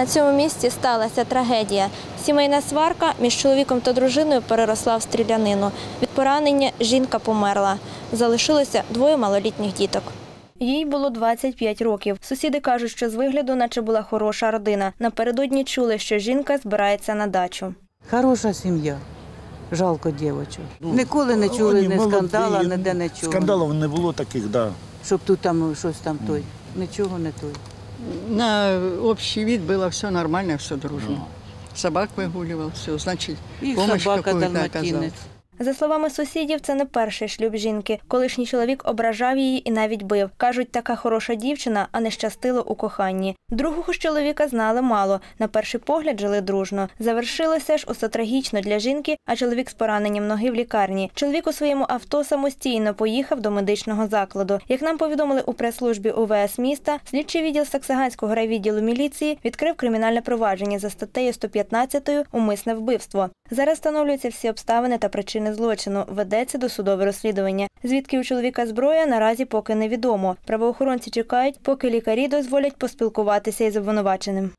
На цьому місці сталася трагедія. Сімейна сварка між чоловіком та дружиною переросла в стрілянину. Від поранення жінка померла. Залишилося двоє малолітніх діток. Їй було 25 років. Сусіди кажуть, що з вигляду, наче була хороша родина. Напередодні чули, що жінка збирається на дачу. Хороша сім'я. Жалко дівчат. Ніколи не чули Вони ні скандала, ніде нічого. Скандалів не було таких, да. Щоб тут там щось там той. Нічого не той. На общий вид было все нормально, все дружно. Собак выгуливал, все, значит, И помощь собака какую-то оказал. За словами сусідів, це не перший шлюб жінки. Колишній чоловік ображав її і навіть бив. Кажуть, така хороша дівчина, а не щастило у коханні. Другого ж чоловіка знали мало. На перший погляд жили дружно. Завершилося ж усе трагічно для жінки, а чоловік з пораненням ноги в лікарні. Чоловік у своєму авто самостійно поїхав до медичного закладу. Як нам повідомили у прес-службі УВС міста, слідчий відділ Саксаганського райвідділу міліції відкрив кримінальне провадження за статтею 115 умисне вбивство. Зараз встановлюються всі обставини та причини злочину. Ведеться досудове розслідування. Звідки у чоловіка зброя наразі поки невідомо. Правоохоронці чекають, поки лікарі дозволять поспілкуватися із обвинуваченим.